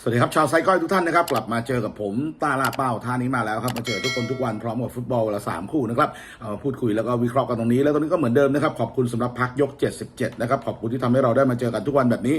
สวัสดีครับชาวไซก้อยทุกท่านนะครับ กลับมาเจอกับผมตาลาเป้าท่านี้มาแล้วครับมาเจอทุกคนทุกวันพร้อมกับฟุตบอลละสามคู่นะครับมาพูดคุยแล้วก็วิเคราะห์กันตรงนี้ แล้วตรงนี้ก็เหมือนเดิมนะครับขอบคุณสำหรับพักยก 77 นะครับขอบคุณที่ทำให้เราได้มาเจอกันทุกวันแบบนี้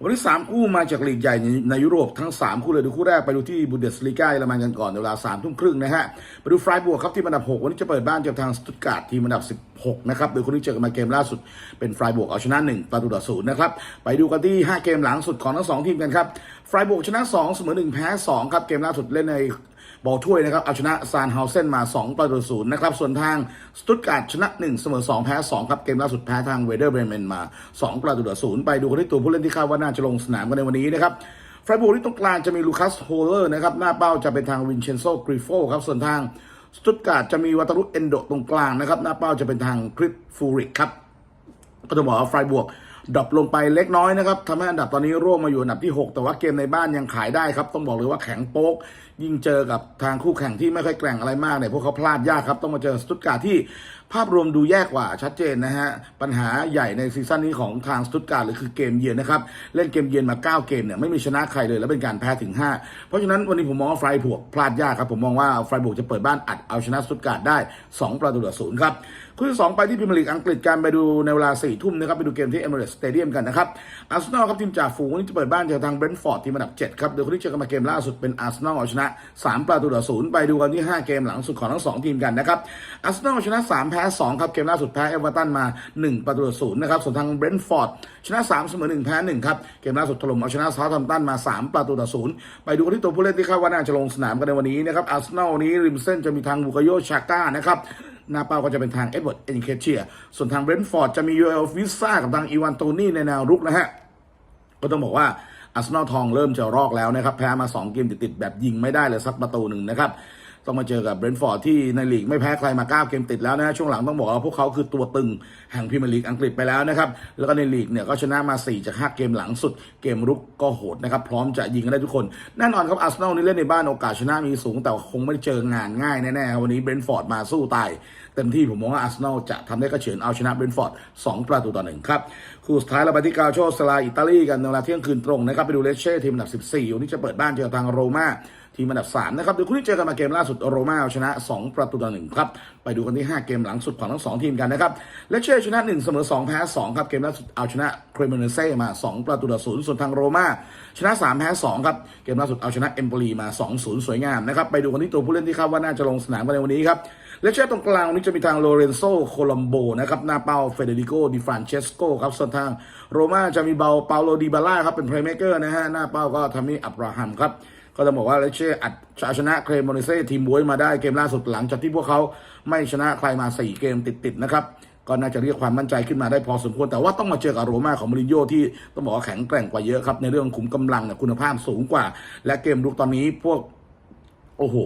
วันนี้ 3 คู่มาจากลีกใหญ่ในยุโรปทั้ง 3 คู่เลยดูคู่แรกไปดูที่บุนเดสลีกาเยอรมันกันก่อนเวลา3ทุ่มครึ่งนะฮะไปดูไฟบวกครับที่อันดับ 6 วันนี้จะเปิดบ้านเจอทางสตุตการ์ดทีมอันดับ 6 นะครับ โดยคนที่เจอกันมาเกมล่าสุดเป็นไฟบวกเอาชนะ 1 ประตูต่อศูนย์นะครับ ไปดูกันที่ 5 เกมหลังสุดของทั้งสองทีมกันครับไฟบวกชนะ 2 เสมอ 1 แพ้ 2 ครับ เกมล่าสุดเล่นในบอลถ้วยนะครับ เอาชนะซานเฮาเซนมา 2 ประตูศูนย์นะครับ ส่วนทางสตุตการ์ดชนะ 1 เสมอ 2 แพ้ 2 ครับ เกมล่าสุดแพ้ทางเวเดอร์เบรเมนมา 2 ประตูต่อศูนย์ไปดูกันที่ตัวผู้เล่นที่คาดว่าน่าจะลงสนามกันในวันนี้นะครับไฟบูที่ตรงกลางจะมีลูคัสโฮเลอร์นะครับหน้าเป้าจะเป็นทางวินเชนโซกริโฟครับส่วนทาง สตุตการ์ดจะมีวัตรุเอนโดตรงกลางนะครับ หน้าเป้าจะเป็นทางคริสฟูริกครับ ก็จะบอกว่าไฟบวกดรอปลงไปเล็กน้อยนะครับทำให้อันดับตอนนี้ร่วงมาอยู่อันดับที่ 6 แต่ว่าเกมในบ้านยังขายได้ครับ ต้องบอกเลยว่าแข็งโป๊ก ยิ่งเจอกับทางคู่แข่งที่ไม่ค่อยแกร่งอะไรมากเนี่ยพวกเขาพลาดยากครับ ต้องมาเจอสตุตการ์ดที่ภาพรวมดูแย่กว่าชัดเจนนะฮะ ปัญหาใหญ่ในซีซั่นนี้ของทางสตุตการ์ดหรือคือเกมเยือนนะครับ เล่นเกมเยือนมา 9 เกมเนี่ยไม่มีชนะใครเลย แล้วเป็นการแพ้ถึง 5 เพราะฉะนั้นวันนี้ผมมองว่าไฟบวกพลาดยากครับ ผมมองว่าไฟบวกจะเปิดบ้านอัดเอาชนะสตุตการ์ดได้ 2 ประตูต่อศูนย์ครับคู่ที่2ไปที่พรีเมียร์ลีกอังกฤษกันไปดูในเวลา4ทุ่มนะครับไปดูเกมที่เอเมิเรตสเตเดียมกันนะครับอาร์เซนอลครับทีมจ่าฝูงวันนี้จะเปิดบ้านเจอทางเบรนท์ฟอร์ดทีมอันดับ7ครับโดยคนที่เจอกันมาเกมล่าสุดเป็นอาร์เซนอลเอาชนะ 3 ประตูต่อศูนย์ไปดูกันที่ 5 เกมหลังสุดของทั้ง2ทีมกันนะครับอาร์เซนอลชนะ3แพ้ 2 ครับ เกมล่าสุดแพ้เอเวอร์ตันมา 1 ประตูต่อศูนย์นะครับ ส่วนทางเบรนท์ฟอร์ดชนะ 3 เสมอ 1 แพ้ 1 ครับ เกมล่าสุดถล่มเอาชนะซาท์แฮมตันมา 3 ประตูต่อศูนย์ไปดูที่ตัวผู้เล่นที่คาดว่าน่าจะลงสนามกันในวันนี้นะครับอาร์เซนอลนี้ริมเส้นจะมีทางบุกโยชาก้านะครับหน้าเป้าก็จะเป็นทางเอ็ดเวิร์ดเอ็นเคเชีย ส่วนทางเบรนท์ฟอร์ดจะมียูเอลวิซ่ากับทางอีวานโตนี่ในแนวรุกนะฮะก็ต้องบอกว่าอาร์เซนอลทองเริ่มจะรอกแล้วนะครับ แพ้มา 2 เกมติดๆแบบยิงไม่ได้เลยสักประตูหนึ่งนะครับ ต้องมาเจอกับเบรนท์ฟอร์ดที่ในลีกไม่แพ้ใครมา9เกมติดแล้วนะฮะช่วงหลังต้องบอกว่าพวกเขาคือตัวตึงแห่งพรีเมียร์ลีกอังกฤษไปแล้วนะครับ แล้วก็ในลีกเนี่ยก็ชนะมา 4 จาก 5 เกมหลังสุด เกมรุกก็โหดนะครับ พร้อมจะยิงกันได้ทุกคน แน่นอนครับอาร์เซนอลนี่เล่นในบ้านโอกาสชนะมีสูง แต่คงไม่เจองานง่ายแน่ๆครับวันนี้เบรนท์ฟอร์ดมาสู้ตายเต็มที่ผมมองว่าอาร์เซนอลจะทำได้กระเฉือนเอาชนะเบรนท์ฟอร์ด2ประตูต่อหนึ่งครับคู่สุดท้ายเราไปที่กาโชสลาอิตาลีกันในเวลาเที่ยงคืนตรงนะครับไปดูเลเช่ทีมอันดับ 14วันนี้จะเปิดบ้านเจอทางโรม่า ทีมอันดับ 3 นะครับ เดี๋ยวคู่ที่เจอกันมาเกมล่าสุดโรม่าเอาชนะ 2 ประตูต่อหนึ่งครับ ไปดูกันที่ 5 เกมหลังสุดของทั้ง 2 ทีมกันนะครับเลเช่ชนะ 1 เสมอ 2 แพ้ 2 ครับ เกมล่าสุดเอาชนะเครเมเนเซ่มา 2 ประตูต่อศูนย์ส่วนทางโรม่าชนะ 3 แพ้ 2 ครับ เกมล่าสุดเอาชนะเอมโปลีมา 2-0 สวยงามนะครับไปดูกันที่ตัวผู้เล่นที่คาดว่าน่าจะลงสนามกันในวันนี้ครับและเช่ตรงกลางนี้จะมีทางโลเรนโซโคลัมโบนะครับหน้าเป้าเฟเดริโกดิฟรานเชสโกครับส่วนทางโรม่าจะมีเบาเปาโลดิบาล่าครับเป็นเพลย์เมเกอร์นะฮะหน้าเป้าก็ทามิอับราฮัมครับ ก็จะบอกว่าเลเช่อัดชนะเครมอนิเซ่ทีมบวยมาได้เกมล่าสุดหลังจากที่พวกเขาไม่ชนะใครมา 4 เกมติดๆนะครับก็น่าจะเรียกความมั่นใจขึ้นมาได้พอสมควร แต่ว่าต้องมาเจอกับโรม่าของมรินโญ่ที่ต้องบอกว่าแข็งแกร่งกว่าเยอะครับในเรื่องขุมกำลังเนี่ยคุณภาพสูงกว่า และเกมลุกตอนนี้พวก โอ้โห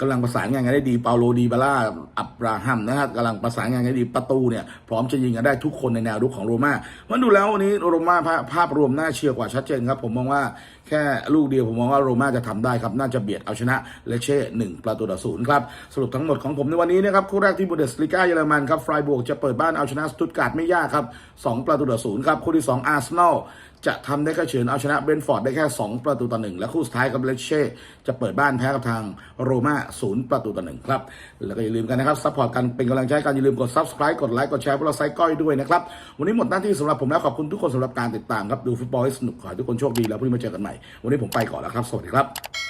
กำลังประสานงานกันได้ดี เปาโลดีบาร่า อับราฮัมนะครับกำลังประสานงานกันได้ดี ประตูเนี่ย พร้อมจะยิงกันได้ทุกคนในแนวรุกของโรม่ามันดูแล้ววันนี้โรม่าภาพภาพรวมน่าเชื่อกว่าชัดเจนครับ ผมมองว่าแค่ลูกเดียวผมมองว่าโรม่าจะทำได้ครับ น่าจะเบียดเอาชนะเลเช่หนึ่งประตูต่อศูนย์ครับ สรุปทั้งหมดของผมในวันนี้นะครับ คู่แรกที่บูเดสลิก้าเยอรมันครับไฟบวกจะเปิดบ้านเอาชนะสตุตการ์ดไม่ยากครับสองประตูต่อศูนย์ครับ คู่ที่สองอาร์เซนอล จะทำได้แค่เฉือนเอาชนะเบนฟอร์ดได้แค่ 2 ประตูต่อหนึ่งและคู่สุดท้ายกับเลเช่จะเปิดบ้านแพ้กับทางโรม่าศูนย์ประตูต่อหนึ่งครับ แล้วก็อย่าลืมกันนะครับซัพพอร์ตกันเป็นกำลังใจกันอย่าลืมกด subscribe กดไลค์กดแชร์พวกเราไซก้อยด้วยนะครับ วันนี้หมดหน้าที่สำหรับผมแล้วขอบคุณทุกคนสำหรับการติดตามครับดูฟุตบอลให้สนุกขอให้ทุกคนโชคดีแล้วพรุ่งนี้มาเจอกันใหม่วันนี้ผมไปก่อนแล้วครับสวัสดีครับ